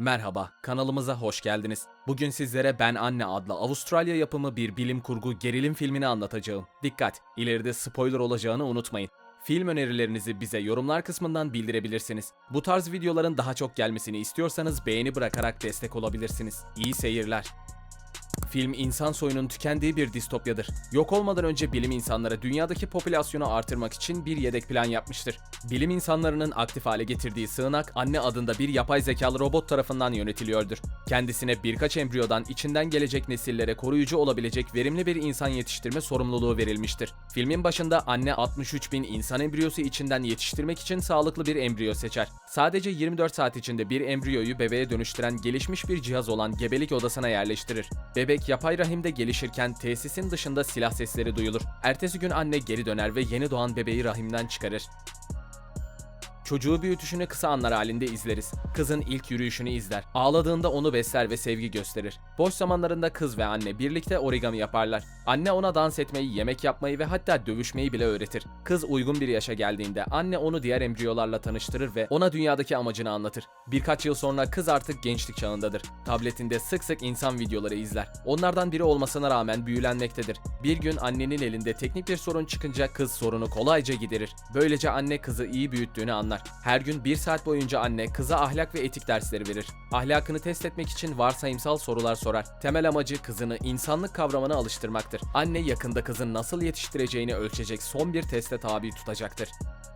Merhaba, kanalımıza hoş geldiniz. Bugün sizlere Ben Anne adlı Avustralya yapımı bir bilim kurgu gerilim filmini anlatacağım. Dikkat, ileride spoiler olacağını unutmayın. Film önerilerinizi bize yorumlar kısmından bildirebilirsiniz. Bu tarz videoların daha çok gelmesini istiyorsanız beğeni bırakarak destek olabilirsiniz. İyi seyirler. Film insan soyunun tükendiği bir distopyadır. Yok olmadan önce bilim insanları dünyadaki popülasyonu artırmak için bir yedek plan yapmıştır. Bilim insanlarının aktif hale getirdiği sığınak anne adında bir yapay zekalı robot tarafından yönetiliyordur. Kendisine birkaç embriyodan içinden gelecek nesillere koruyucu olabilecek verimli bir insan yetiştirme sorumluluğu verilmiştir. Filmin başında anne 63 bin insan embriyosu içinden yetiştirmek için sağlıklı bir embriyo seçer. Sadece 24 saat içinde bir embriyoyu bebeğe dönüştüren gelişmiş bir cihaz olan gebelik odasına yerleştirir. Bebek yapay rahimde gelişirken tesisin dışında silah sesleri duyulur. Ertesi gün anne geri döner ve yeni doğan bebeği rahimden çıkarır. Çocuğu büyütüşünü kısa anlar halinde izleriz. Kızın ilk yürüyüşünü izler. Ağladığında onu besler ve sevgi gösterir. Boş zamanlarında kız ve anne birlikte origami yaparlar. Anne ona dans etmeyi, yemek yapmayı ve hatta dövüşmeyi bile öğretir. Kız uygun bir yaşa geldiğinde anne onu diğer embriyolarla tanıştırır ve ona dünyadaki amacını anlatır. Birkaç yıl sonra kız artık gençlik çağındadır. Tabletinde sık sık insan videoları izler. Onlardan biri olmasına rağmen büyülenmektedir. Bir gün annenin elinde teknik bir sorun çıkınca kız sorunu kolayca giderir. Böylece anne kızı iyi büyüttüğünü anlar. Her gün bir saat boyunca anne kıza ahlak ve etik dersleri verir. Ahlakını test etmek için varsayımsal sorular sorar. Temel amacı kızını insanlık kavramına alıştırmaktır. Anne yakında kızın nasıl yetiştireceğini ölçecek son bir teste tabi tutacaktır.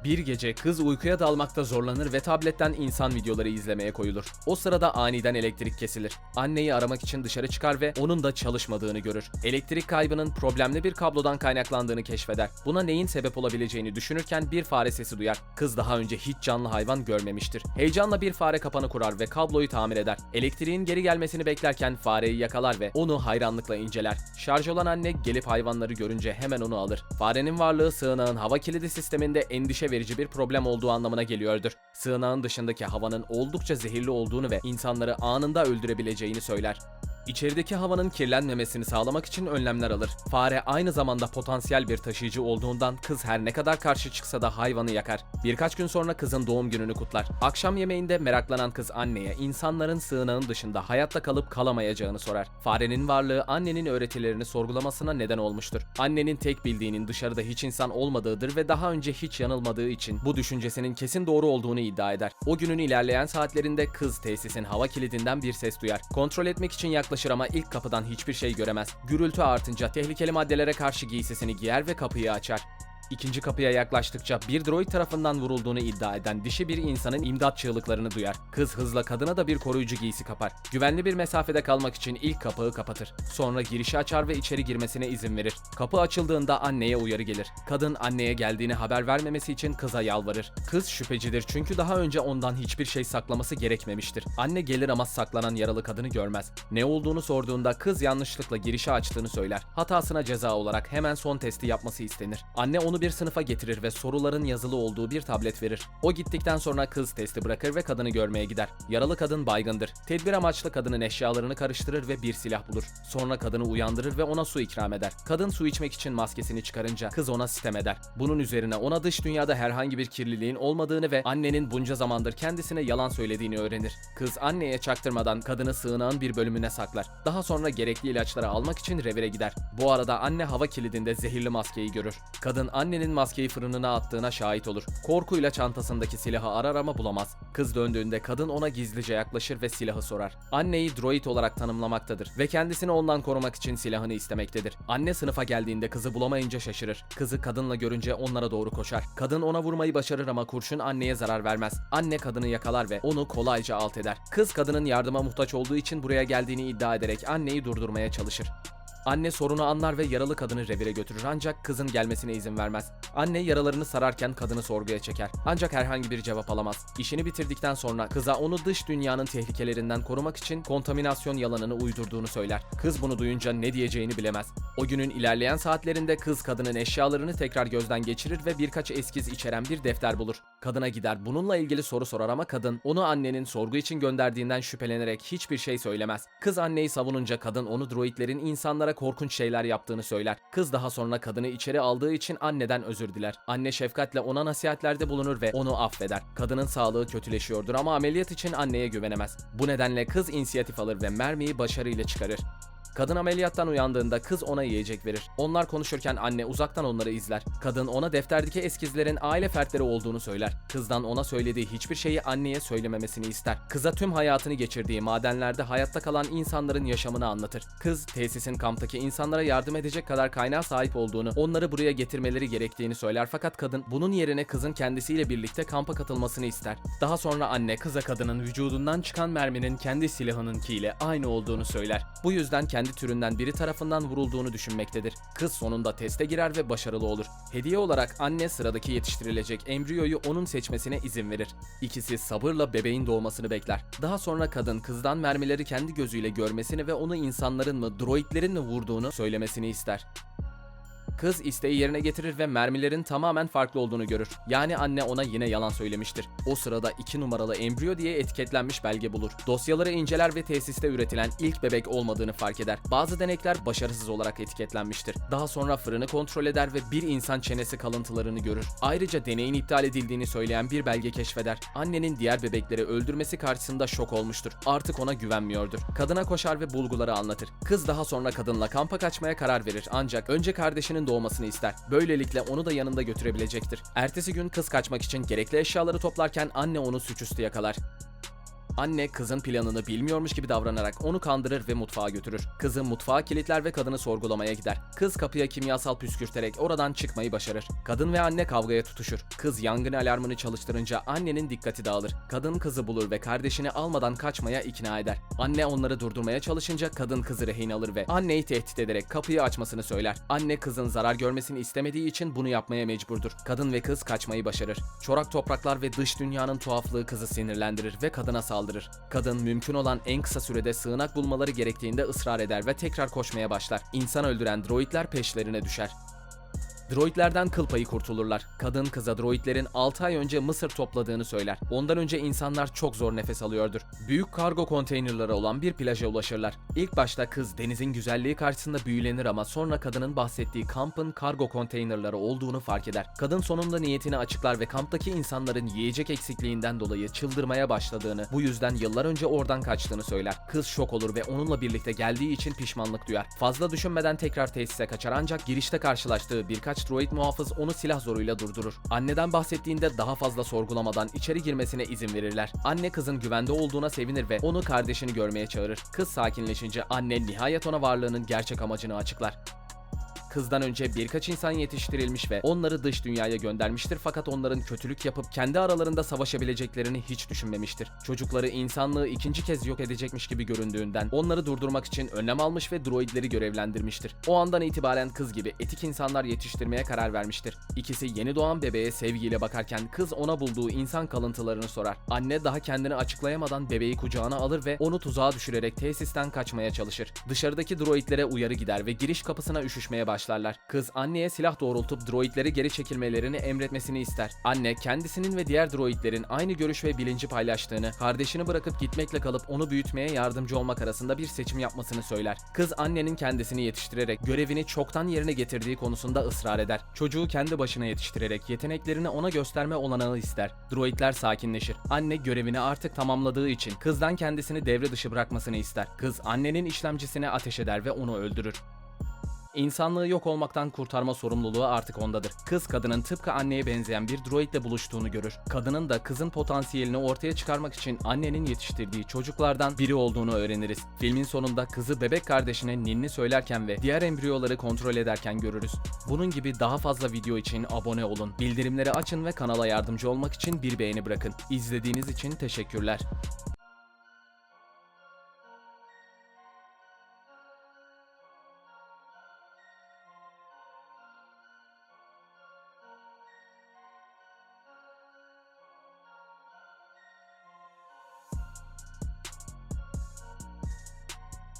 Bir gece kız uykuya dalmakta zorlanır ve tabletten insan videoları izlemeye koyulur. O sırada aniden elektrik kesilir. Anneyi aramak için dışarı çıkar ve onun da çalışmadığını görür. Elektrik kaybının problemli bir kablodan kaynaklandığını keşfeder. Buna neyin sebep olabileceğini düşünürken bir fare sesi duyar. Kız daha önce hiç canlı hayvan görmemiştir. Heyecanla bir fare kapanı kurar ve kabloyu tamir eder. Elektriğin geri gelmesini beklerken fareyi yakalar ve onu hayranlıkla inceler. Şarj olan anne gelip hayvanları görünce hemen onu alır. Farenin varlığı sığınağın hava kilidi sisteminde endişe verici bir problem olduğu anlamına geliyordur. Sığınağın dışındaki havanın oldukça zehirli olduğunu ve insanları anında öldürebileceğini söyler. İçerideki havanın kirlenmemesini sağlamak için önlemler alır. Fare aynı zamanda potansiyel bir taşıyıcı olduğundan kız her ne kadar karşı çıksa da hayvanı yakar. Birkaç gün sonra kızın doğum gününü kutlar. Akşam yemeğinde meraklanan kız anneye insanların sığınağın dışında hayatta kalıp kalamayacağını sorar. Farenin varlığı annenin öğretilerini sorgulamasına neden olmuştur. Annenin tek bildiğinin dışarıda hiç insan olmadığıdır ve daha önce hiç yanılmadığı için bu düşüncesinin kesin doğru olduğunu iddia eder. O günün ilerleyen saatlerinde kız tesisin hava kilidinden bir ses duyar. Kontrol etmek için yaklaşır ama ilk kapıdan hiçbir şey göremez. Gürültü artınca tehlikeli maddelere karşı giysisini giyer ve kapıyı açar. İkinci kapıya yaklaştıkça bir droid tarafından vurulduğunu iddia eden dişi bir insanın imdat çığlıklarını duyar. Kız hızla kadına da bir koruyucu giysi kapar. Güvenli bir mesafede kalmak için ilk kapağı kapatır. Sonra girişi açar ve içeri girmesine izin verir. Kapı açıldığında anneye uyarı gelir. Kadın anneye geldiğini haber vermemesi için kıza yalvarır. Kız şüphecidir çünkü daha önce ondan hiçbir şey saklaması gerekmemiştir. Anne gelir ama saklanan yaralı kadını görmez. Ne olduğunu sorduğunda kız yanlışlıkla girişi açtığını söyler. Hatasına ceza olarak hemen son testi yapması istenir. Anne onu bir sınıfa getirir ve soruların yazılı olduğu bir tablet verir. O gittikten sonra kız testi bırakır ve kadını görmeye gider. Yaralı kadın baygındır. Tedbir amaçlı kadının eşyalarını karıştırır ve bir silah bulur. Sonra kadını uyandırır ve ona su ikram eder. Kadın su içmek için maskesini çıkarınca kız ona sitem eder. Bunun üzerine ona dış dünyada herhangi bir kirliliğin olmadığını ve annenin bunca zamandır kendisine yalan söylediğini öğrenir. Kız anneye çaktırmadan kadını sığınağın bir bölümüne saklar. Daha sonra gerekli ilaçları almak için revire gider. Bu arada anne hava kilidinde zehirli maskeyi görür. Kadın annenin maskeyi fırınına attığına şahit olur. Korkuyla çantasındaki silahı arar ama bulamaz. Kız döndüğünde kadın ona gizlice yaklaşır ve silahı sorar. Anneyi droid olarak tanımlamaktadır ve kendisini ondan korumak için silahını istemektedir. Anne sınıfa geldiğinde kızı bulamayınca şaşırır. Kızı kadınla görünce onlara doğru koşar. Kadın ona vurmayı başarır ama kurşun anneye zarar vermez. Anne kadını yakalar ve onu kolayca alt eder. Kız kadının yardıma muhtaç olduğu için buraya geldiğini iddia ederek anneyi durdurmaya çalışır. Anne sorunu anlar ve yaralı kadını revire götürür ancak kızın gelmesine izin vermez. Anne yaralarını sararken kadını sorguya çeker. Ancak herhangi bir cevap alamaz. İşini bitirdikten sonra kıza onu dış dünyanın tehlikelerinden korumak için kontaminasyon yalanını uydurduğunu söyler. Kız bunu duyunca ne diyeceğini bilemez. O günün ilerleyen saatlerinde kız kadının eşyalarını tekrar gözden geçirir ve birkaç eskiz içeren bir defter bulur. Kadına gider bununla ilgili soru sorar ama kadın onu annenin sorgu için gönderdiğinden şüphelenerek hiçbir şey söylemez. Kız anneyi savununca kadın onu droidlerin insanlara onlara korkunç şeyler yaptığını söyler. Kız daha sonra kadını içeri aldığı için anneden özür diler. Anne şefkatle ona nasihatlerde bulunur ve onu affeder. Kadının sağlığı kötüleşiyordur ama ameliyat için anneye güvenemez. Bu nedenle kız inisiyatif alır ve mermiyi başarıyla çıkarır. Kadın ameliyattan uyandığında kız ona yiyecek verir. Onlar konuşurken anne uzaktan onları izler. Kadın ona defterdeki eskizlerin aile fertleri olduğunu söyler. Kızdan ona söylediği hiçbir şeyi anneye söylememesini ister. Kıza tüm hayatını geçirdiği madenlerde hayatta kalan insanların yaşamını anlatır. Kız tesisin kamptaki insanlara yardım edecek kadar kaynağa sahip olduğunu, onları buraya getirmeleri gerektiğini söyler fakat kadın bunun yerine kızın kendisiyle birlikte kampa katılmasını ister. Daha sonra anne kıza kadının vücudundan çıkan merminin kendi silahınınkiyle aynı olduğunu söyler. Bu yüzden kendi türünden biri tarafından vurulduğunu düşünmektedir. Kız sonunda teste girer ve başarılı olur. Hediye olarak anne sıradaki yetiştirilecek embriyoyu onun seçmesine izin verir. İkisi sabırla bebeğin doğmasını bekler. Daha sonra kadın kızdan mermileri kendi gözüyle görmesini ve onu insanların mı, droidlerin mi vurduğunu söylemesini ister. Kız isteği yerine getirir ve mermilerin tamamen farklı olduğunu görür. Yani anne ona yine yalan söylemiştir. O sırada 2 numaralı embriyo diye etiketlenmiş belge bulur. Dosyaları inceler ve tesiste üretilen ilk bebek olmadığını fark eder. Bazı denekler başarısız olarak etiketlenmiştir. Daha sonra fırını kontrol eder ve bir insan çenesi kalıntılarını görür. Ayrıca deneyin iptal edildiğini söyleyen bir belge keşfeder. Annenin diğer bebekleri öldürmesi karşısında şok olmuştur. Artık ona güvenmiyordur. Kadına koşar ve bulguları anlatır. Kız daha sonra kadınla kampa kaçmaya karar verir ancak önce kardeşinin doğmasını ister. Böylelikle onu da yanında götürebilecektir. Ertesi gün kız kaçmak için gerekli eşyaları toplarken anne onu suçüstü yakalar. Anne kızın planını bilmiyormuş gibi davranarak onu kandırır ve mutfağa götürür. Kızı mutfağa kilitler ve kadını sorgulamaya gider. Kız kapıya kimyasal püskürterek oradan çıkmayı başarır. Kadın ve anne kavgaya tutuşur. Kız yangın alarmını çalıştırınca annenin dikkati dağılır. Kadın kızı bulur ve kardeşini almadan kaçmaya ikna eder. Anne onları durdurmaya çalışınca kadın kızı rehin alır ve anneyi tehdit ederek kapıyı açmasını söyler. Anne kızın zarar görmesini istemediği için bunu yapmaya mecburdur. Kadın ve kız kaçmayı başarır. Çorak topraklar ve dış dünyanın tuhaflığı kızı sinirlendirir ve kadına saldırır. Kadın mümkün olan en kısa sürede sığınak bulmaları gerektiğinde ısrar eder ve tekrar koşmaya başlar. İnsan öldüren droidler peşlerine düşer. Droidlerden kıl payı kurtulurlar. Kadın kıza droidlerin 6 ay önce Mısır topladığını söyler. Ondan önce insanlar çok zor nefes alıyordur. Büyük kargo konteynerları olan bir plaja ulaşırlar. İlk başta kız denizin güzelliği karşısında büyülenir ama sonra kadının bahsettiği kampın kargo konteynerları olduğunu fark eder. Kadın sonunda niyetini açıklar ve kamptaki insanların yiyecek eksikliğinden dolayı çıldırmaya başladığını, bu yüzden yıllar önce oradan kaçtığını söyler. Kız şok olur ve onunla birlikte geldiği için pişmanlık duyar. Fazla düşünmeden tekrar tesise kaçar ancak girişte karşılaştığı birkaç droid muhafız onu silah zoruyla durdurur. Anneden bahsettiğinde daha fazla sorgulamadan içeri girmesine izin verirler. Anne kızın güvende olduğuna sevinir ve onu kardeşini görmeye çağırır. Kız sakinleşince anne nihayet ona varlığının gerçek amacını açıklar. Kızdan önce birkaç insan yetiştirilmiş ve onları dış dünyaya göndermiştir fakat onların kötülük yapıp kendi aralarında savaşabileceklerini hiç düşünmemiştir. Çocukları insanlığı ikinci kez yok edecekmiş gibi göründüğünden onları durdurmak için önlem almış ve droidleri görevlendirmiştir. O andan itibaren kız gibi etik insanlar yetiştirmeye karar vermiştir. İkisi yeni doğan bebeğe sevgiyle bakarken kız ona bulduğu insan kalıntılarını sorar. Anne daha kendini açıklayamadan bebeği kucağına alır ve onu tuzağa düşürerek tesisten kaçmaya çalışır. Dışarıdaki droidlere uyarı gider ve giriş kapısına üşüşmeye başlarlar. Kız anneye silah doğrultup droidleri geri çekilmelerini emretmesini ister. Anne kendisinin ve diğer droidlerin aynı görüş ve bilinci paylaştığını, kardeşini bırakıp gitmekle kalıp onu büyütmeye yardımcı olmak arasında bir seçim yapmasını söyler. Kız annenin kendisini yetiştirerek görevini çoktan yerine getirdiği konusunda ısrar eder. Çocuğu kendi başına yetiştirerek yeteneklerini ona gösterme olanağı ister. Droidler sakinleşir. Anne görevini artık tamamladığı için kızdan kendisini devre dışı bırakmasını ister. Kız annenin işlemcisine ateş eder ve onu öldürür. İnsanlığı yok olmaktan kurtarma sorumluluğu artık ondadır. Kız kadının tıpkı anneye benzeyen bir droidle buluştuğunu görür. Kadının da kızın potansiyelini ortaya çıkarmak için annenin yetiştirdiği çocuklardan biri olduğunu öğreniriz. Filmin sonunda kızı bebek kardeşine ninni söylerken ve diğer embriyoları kontrol ederken görürüz. Bunun gibi daha fazla video için abone olun, bildirimleri açın ve kanala yardımcı olmak için bir beğeni bırakın. İzlediğiniz için teşekkürler.